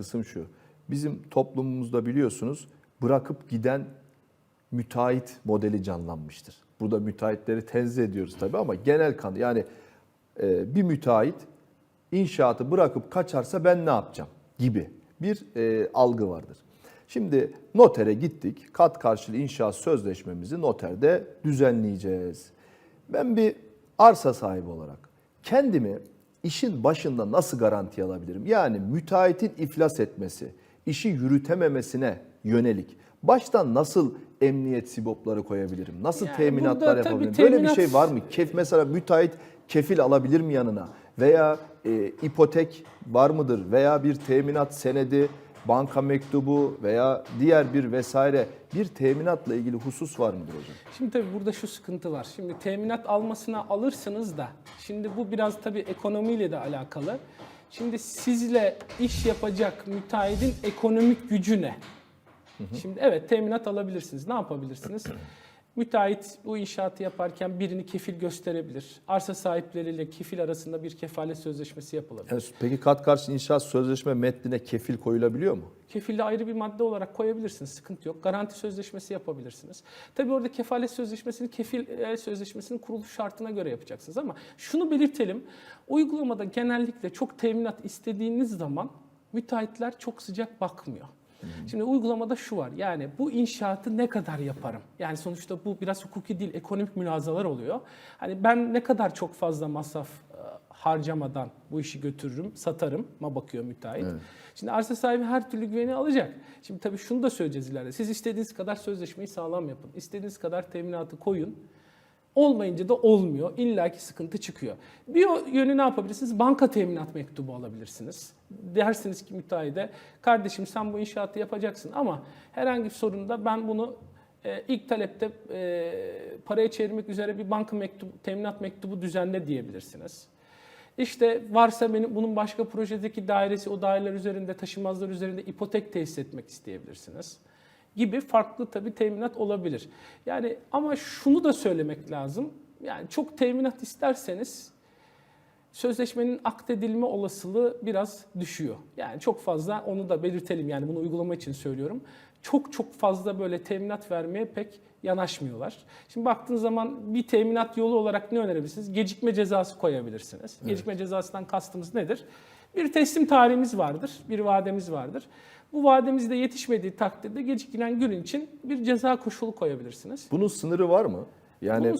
kısım şu. Bizim toplumumuzda biliyorsunuz bırakıp giden müteahhit modeli canlanmıştır. Burada müteahhitleri tenzih ediyoruz tabii ama genel kan yani e, bir müteahhit inşaatı bırakıp kaçarsa ben ne yapacağım gibi bir e, algı vardır. Şimdi notere gittik. Kat karşılığı inşaat sözleşmemizi noterde düzenleyeceğiz. Ben bir arsa sahibi olarak kendimi işin başında nasıl garanti alabilirim? Yani müteahhitin iflas etmesi, işi yürütememesine yönelik baştan nasıl emniyet sibopları koyabilirim? Nasıl Yani teminatlar yapabilirim? Böyle bir teminat- şey var mı? Kef mesela müteahhit kefil alabilir mi yanına? Veya e, ipotek var mıdır? Veya bir teminat senedi, banka mektubu veya diğer bir vesaire bir teminatla ilgili husus var mıdır hocam? Şimdi tabii burada şu sıkıntı var. Şimdi teminat almasına alırsınız da şimdi bu biraz tabii ekonomiyle de alakalı. Şimdi sizle iş yapacak müteahhidin ekonomik gücü ne? Şimdi evet teminat alabilirsiniz. Ne yapabilirsiniz? Müteahhit bu inşaatı yaparken birini kefil gösterebilir. Arsa sahipleriyle kefil arasında bir kefalet sözleşmesi yapılabilir. Yani peki kat karşı inşaat sözleşme metnine kefil koyulabiliyor mu? Kefilli ayrı bir madde olarak koyabilirsiniz. Sıkıntı yok. Garanti sözleşmesi yapabilirsiniz. Tabii orada kefalet sözleşmesini kefil el sözleşmesinin kuruluş şartına göre yapacaksınız ama şunu belirtelim. Uygulamada genellikle çok teminat istediğiniz zaman müteahhitler çok sıcak bakmıyor. Şimdi uygulamada şu var. Yani bu inşaatı ne kadar yaparım? Yani sonuçta bu biraz hukuki değil, ekonomik mülazalar oluyor. Hani ben ne kadar çok fazla masraf e, harcamadan bu işi götürürüm, satarım ma bakıyor müteahhit. Şimdi arsa sahibi her türlü güveni alacak. Şimdi tabii şunu da söyleyeceğiz ileride. Siz istediğiniz kadar sözleşmeyi sağlam yapın. İstediğiniz kadar teminatı koyun. Olmayınca da olmuyor. İlla ki sıkıntı çıkıyor. Bir yönü ne yapabilirsiniz? Banka teminat mektubu alabilirsiniz. Dersiniz ki müteahhide, kardeşim sen bu inşaatı yapacaksın ama herhangi bir sorunda ben bunu e, ilk talepte e, paraya çevirmek üzere bir banka mektubu, teminat mektubu düzenle diyebilirsiniz. İşte varsa benim bunun başka projedeki dairesi o daireler üzerinde taşınmazlar üzerinde ipotek tesis etmek isteyebilirsiniz gibi farklı tabii teminat olabilir. Yani ama şunu da söylemek lazım. Yani çok teminat isterseniz sözleşmenin akdedilme olasılığı biraz düşüyor. Yani çok fazla onu da belirtelim yani bunu uygulama için söylüyorum. Çok çok fazla böyle teminat vermeye pek yanaşmıyorlar. Şimdi baktığınız zaman bir teminat yolu olarak ne önerebilirsiniz? Gecikme cezası koyabilirsiniz. Gecikme cezasından kastımız nedir? Bir teslim tarihimiz vardır, bir vademiz vardır. Bu vademizde yetişmediği takdirde gecikilen gün için bir ceza koşulu koyabilirsiniz. Bunun sınırı var mı? Yani Bunun